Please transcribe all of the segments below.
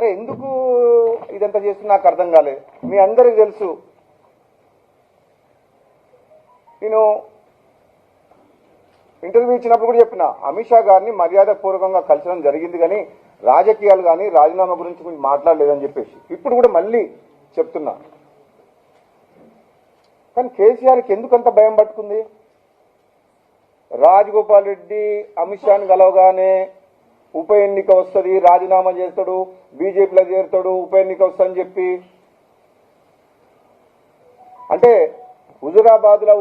అరే ఎందుకు ఇదంతా చేస్తున్నా? నాకు అర్థం కాలేదు. మీ అందరికి తెలుసు. నేను ఇంటర్వ్యూ ఇచ్చినప్పుడు కూడా చెప్పిన అమిత్ షా గారిని మర్యాదపూర్వకంగా కలిసడం జరిగింది కానీ రాజకీయాలు కానీ రాజీనామా గురించి కొంచెం మాట్లాడలేదని చెప్పేసి. ఇప్పుడు కూడా మళ్ళీ చెప్తున్నా. కానీ కేసీఆర్కి ఎందుకంత భయం పట్టుకుంది? రాజగోపాల్ రెడ్డి అమిత్ షాని కలవగానే ఉప ఎన్నిక వస్తుంది రాజీనామా చేస్తాడు బీజేపీలో చేరుతాడు ఉప ఎన్నిక వస్తుందని చెప్పి. అంటే హుజురాబాద్లో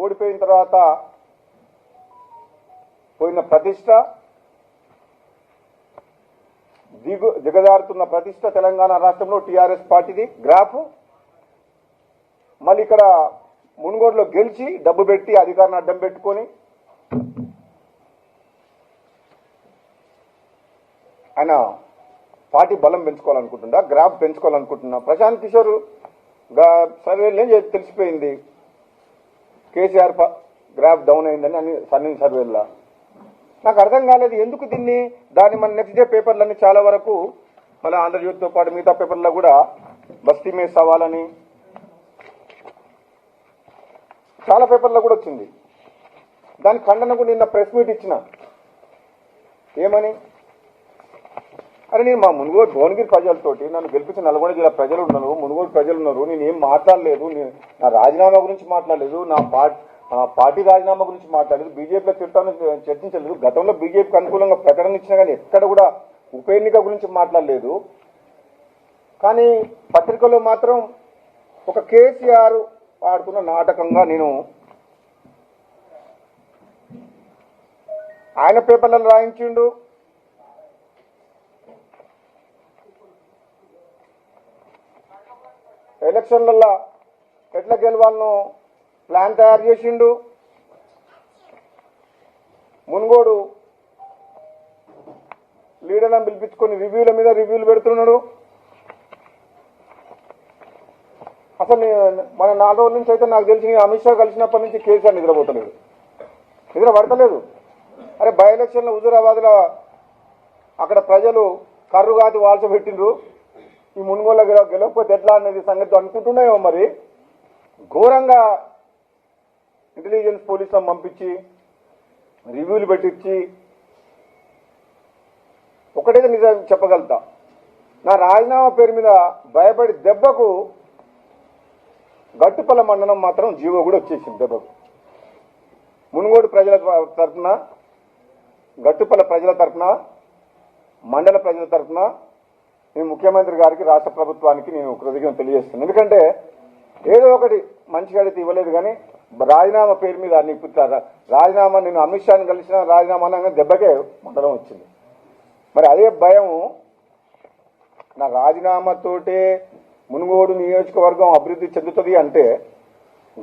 ఓడిపోయిన తర్వాత పోయిన ప్రతిష్ట దిగు దిగజారుతున్న ప్రతిష్ట తెలంగాణ రాష్ట్రంలో టీఆర్ఎస్ పార్టీది గ్రాఫ్. మళ్ళీ ఇక్కడ మునుగోడులో గెలిచి డబ్బు పెట్టి అధికారాన్ని అడ్డం పెట్టుకొని ఆయన పార్టీ బలం పెంచుకోవాలనుకుంటున్నా గ్రాఫ్ పెంచుకోవాలనుకుంటున్నా. ప్రశాంత్ కిషోర్ సర్వేలు ఏం తెలిసిపోయింది? కేసీఆర్ ప- గ్రాఫ్ డౌన్ అయిందని అని సన్నీ సర్వేల్లో. నాకు అర్థం కాలేదు ఎందుకు దీన్ని దాన్ని మన నెక్స్ట్ డే పేపర్లన్నీ చాలా వరకు మళ్ళీ ఆంధ్రజ్యోతితో పాటు మిగతా పేపర్లో కూడా బస్తీ మీద సవాలని చాలా పేపర్లో కూడా వచ్చింది. దాని ఖండనకు నిన్న ప్రెస్ మీట్ ఇచ్చిన. ఏమని? అరే నేను మా మునుగోడు భువనగిరి ప్రజలతోటి నన్ను గెలిపించిన నల్గొండ జిల్లా ప్రజలు ఉన్నారు మునుగోడు ప్రజలు ఉన్నారు నేను ఏం మాట్లాడలేదు నేను నా రాజీనామా గురించి మాట్లాడలేదు నా పార్టీ పార్టీ రాజీనామా గురించి మాట్లాడలేదు బీజేపీలో తిట్టాను చర్చించలేదు గతంలో బీజేపీకి అనుకూలంగా ప్రకటన ఇచ్చినా కానీ ఎక్కడ కూడా ఉప ఎన్నిక గురించి మాట్లాడలేదు. కానీ పత్రికలో మాత్రం ఒక కేసీఆర్ ఆడుతున్న నాటకంగా నేను ఆయన పేపర్లను రాయించిండు. ఎలక్షన్లలో ఎట్లా గెలవాలను ప్లాన్ తయారు చేసిండు. మున్గోడు లీడర్లను పిలిపించుకొని రివ్యూల మీద రివ్యూలు పెడుతున్నాడు. అసలు మన నాలుగు రోజుల నుంచి అయితే నాకు తెలిసి అమిత్ షా కలిసినప్పటి నుంచి కేసీఆర్ నిద్రపోతలేదు. నిద్ర పడతలేదు. అరే బై ఎలక్షన్లో హుజూరాబాద్లో అక్కడ ప్రజలు కర్రు కాతి వాల్చబెట్టిండ్రు ఈ మునుగోల గెల గెలవకపోతే ఎట్లా అనేది సంగతి అనుకుంటున్నాయేమో మరి. ఘోరంగా ఇంటెలిజెన్స్ పోలీసులను పంపించి రివ్యూలు పెట్టించి ఒకటైతే నిజం చెప్పగలుగుతా. నా రాజీనామా పేరు మీద భయపడి దెబ్బకు గట్టుపల్ల మండలం మాత్రం జీవో కూడా వచ్చేసింది దెబ్బకు. మునుగోడు ప్రజల తరఫున గట్టుపల్ల ప్రజల తరఫున మండల ప్రజల తరఫున నేను ముఖ్యమంత్రి గారికి రాష్ట్ర ప్రభుత్వానికి నేను కృతజ్ఞత తెలియజేస్తున్నాను. ఎందుకంటే ఏదో ఒకటి మంచిగా అడిగితే ఇవ్వలేదు కానీ రాజీనామా పేరు మీద అన్ని రాజీనామా నేను అమిత్ షాని కలిసిన రాజీనామా అనగా దెబ్బకే మండలం వచ్చింది. మరి అదే భయం నా రాజీనామాతోటే మునుగోడు నియోజకవర్గం అభివృద్ధి చెందుతుంది అంటే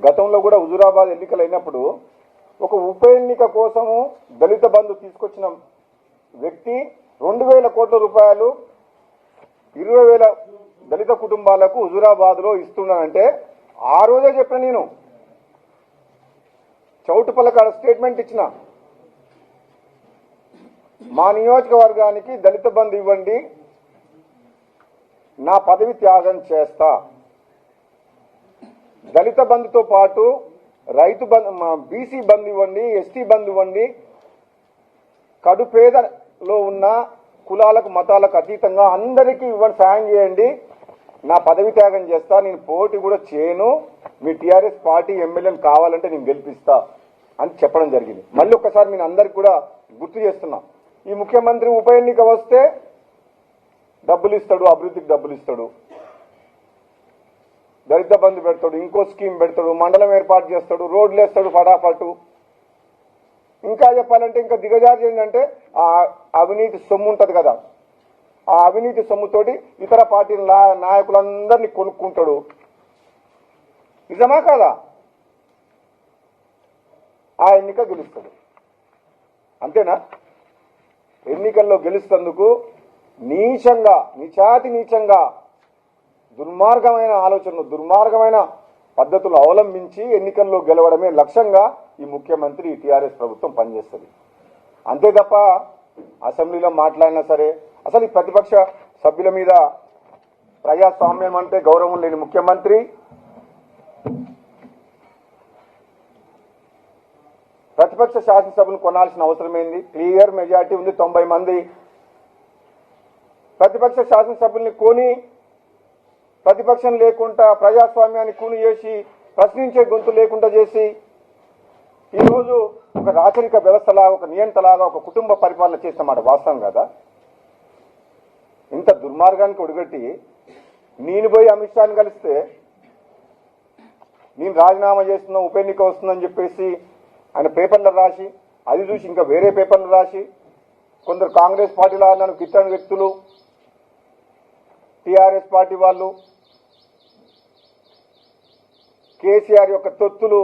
గతంలో కూడా హుజురాబాద్ ఎన్నికలు అయినప్పుడు ఒక ఉప ఎన్నిక కోసము దళిత బంధు తీసుకొచ్చిన వ్యక్తి రెండు వేల కోట్ల రూపాయలు ఇరవై వేల దళిత కుటుంబాలకు హుజురాబాద్లో ఇస్తున్నానంటే ఆ రోజే చెప్పిన నేను. చౌటుపల్లకాడ స్టేట్మెంట్ ఇచ్చిన. మా నియోజకవర్గానికి దళిత బంధు ఇవ్వండి. నా పదవి త్యాగం చేస్తా. దళిత బంధుతో పాటు రైతు బంధు బీసీ బంధు ఇవ్వండి ఎస్టీ బంధు ఇవ్వండి. కడుపేదలో ఉన్న కులాలకు మతాలకు అతీతంగా అందరికీ ఇవ్వండి సాయం చేయండి. నా పదవి త్యాగం చేస్తా నేను పోటీ కూడా చేయను. మీ టీఆర్ఎస్ పార్టీ ఎమ్మెల్యేని కావాలంటే నేను గెలిపిస్తా అని చెప్పడం జరిగింది. మళ్ళీ ఒక్కసారి నేను అందరికి కూడా గుర్తు చేస్తున్నా. ఈ ముఖ్యమంత్రి ఉప ఎన్నిక వస్తే డబ్బులు ఇస్తాడు అభివృద్ధికి డబ్బులు ఇస్తాడు. దళిత బంధు పెడతాడు ఇంకో స్కీమ్ పెడతాడు మండలం ఏర్పాటు చేస్తాడు రోడ్లు వేస్తాడు ఫటాఫటు. ఇంకా చెప్పాలంటే ఇంకా దిగజారి ఏంటంటే ఆ అవినీతి సొమ్ము ఉంటుంది కదా. ఆ అవినీతి సొమ్ముతోటి ఇతర పార్టీల నాయకులందరినీ కొనుక్కుంటాడు. నిజమా కాదా? ఆ ఎన్నిక గెలుస్తాడు. అంతేనా? ఎన్నికల్లో గెలుస్తందుకు నీచంగా నిచాతి నీచంగా దుర్మార్గమైన ఆలోచనలు దుర్మార్గమైన పద్ధతులు అవలంబించి ఎన్నికల్లో గెలవడమే లక్ష్యంగా ఈ ముఖ్యమంత్రి ఈ టీఆర్ఎస్ ప్రభుత్వం పనిచేస్తుంది. అంతే తప్ప అసెంబ్లీలో మాట్లాడినా సరే అసలు ఈ ప్రతిపక్ష సభ్యుల మీద ప్రజాస్వామ్యం అంటే గౌరవం లేని ముఖ్యమంత్రి ప్రతిపక్ష శాసనసభను కొనాల్సిన అవసరం ఏంది క్లియర్ మెజార్టీ ఉంది తొంభై మంది ప్రతిపక్ష శాసనసభ్యుల్ని కొని ప్రతిపక్షం లేకుండా ప్రజాస్వామ్యాన్ని కూని చేసి ప్రశ్నించే గొంతు లేకుండా చేసి ఈరోజు ఒక రాచరిక వ్యవస్థలాగా ఒక నియంతలాగా ఒక కుటుంబ పరిపాలన చేస్తామాట వాస్తవం కదా? ఇంత దుర్మార్గానికి ఒడిగట్టి నేను పోయి అమిత్ షాని కలిస్తే నేను రాజీనామా చేస్తున్నా ఉప ఎన్నిక వస్తుందని చెప్పేసి ఆయన పేపర్లు రాసి అది చూసి ఇంకా వేరే పేపర్లు రాసి కొందరు కాంగ్రెస్ పార్టీలో నన్ను కిట్టని వ్యక్తులు టిఆర్ఎస్ పార్టీ వాళ్ళు కేసీఆర్ యొక్క తొత్తులు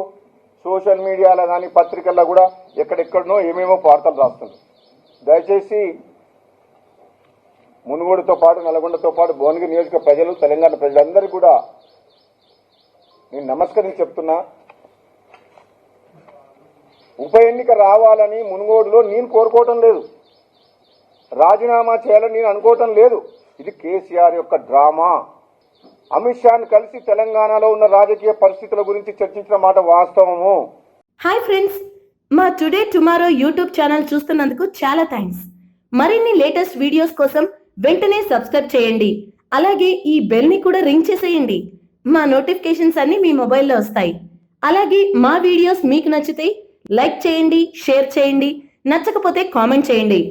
సోషల్ మీడియాలో కానీ పత్రికల్లో కూడా ఎక్కడెక్కడనో ఏమేమో వార్తలు రాస్తున్నారు దయచేసి మునుగోడుతో పాటు నల్గొండతో పాటు భువనగిరి నియోజక ప్రజలు తెలంగాణ ప్రజలందరూ కూడా నేను నమస్కరించి చెప్తున్నా. ఉప ఎన్నిక రావాలని మునుగోడులో నేను కోరుకోవటం లేదు. రాజీనామా చేయాలని నేను అనుకోవటం లేదు. ఇది కేసీఆర్ యొక్క డ్రామా. అమిత్ షాను కలిసి తెలంగాణలో ఉన్న రాజకీయ పరిస్థితుల గురించి చర్చించిన మాట వాస్తవము. హాయ్ ఫ్రెండ్స్ మా టుడే టుమారో యూట్యూబ్ ఛానల్ చూస్తున్నందుకు చాలా థ్యాంక్స్. మరిన్ని లేటెస్ట్ వీడియోస్ కోసం వెంటనే సబ్స్క్రైబ్ చేయండి. అలాగే ఈ బెల్ని కూడా రింగ్ చేసేయండి. మా నోటిఫికేషన్స్ అన్ని మీ మొబైల్లో వస్తాయి. అలాగే మా వీడియోస్ మీకు నచ్చితే లైక్ చేయండి షేర్ చేయండి నచ్చకపోతే కామెంట్ చేయండి.